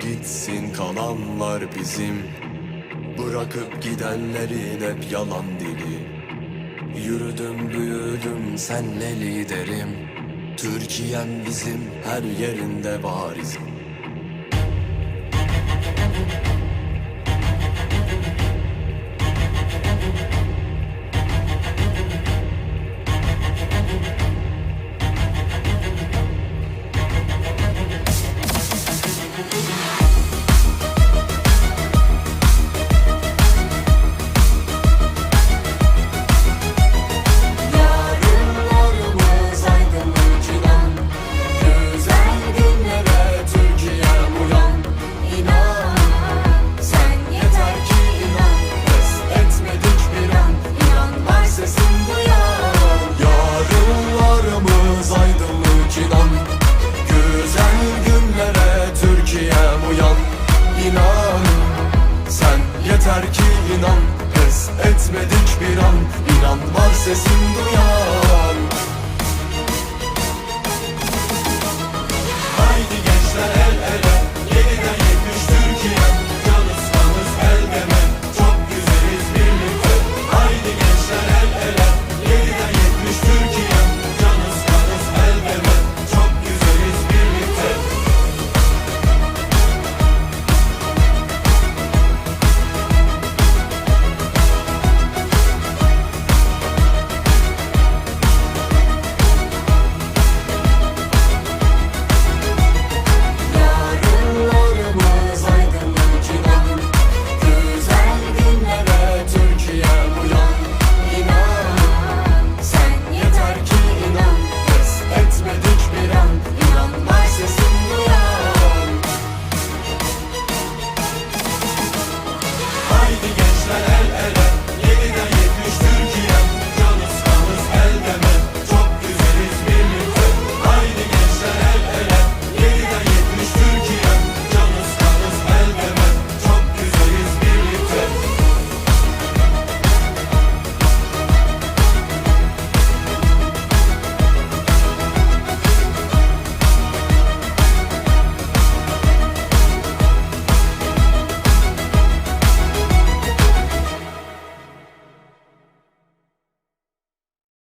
gitsin kalanlar bizim. Bırakıp gidenlerin hep yalan dili. Yürüdüm büyüdüm senle liderim. Türkiye'm bizim her yerinde varizim yeter ki inan Pes etmedik bir an. İnan var sesin duyan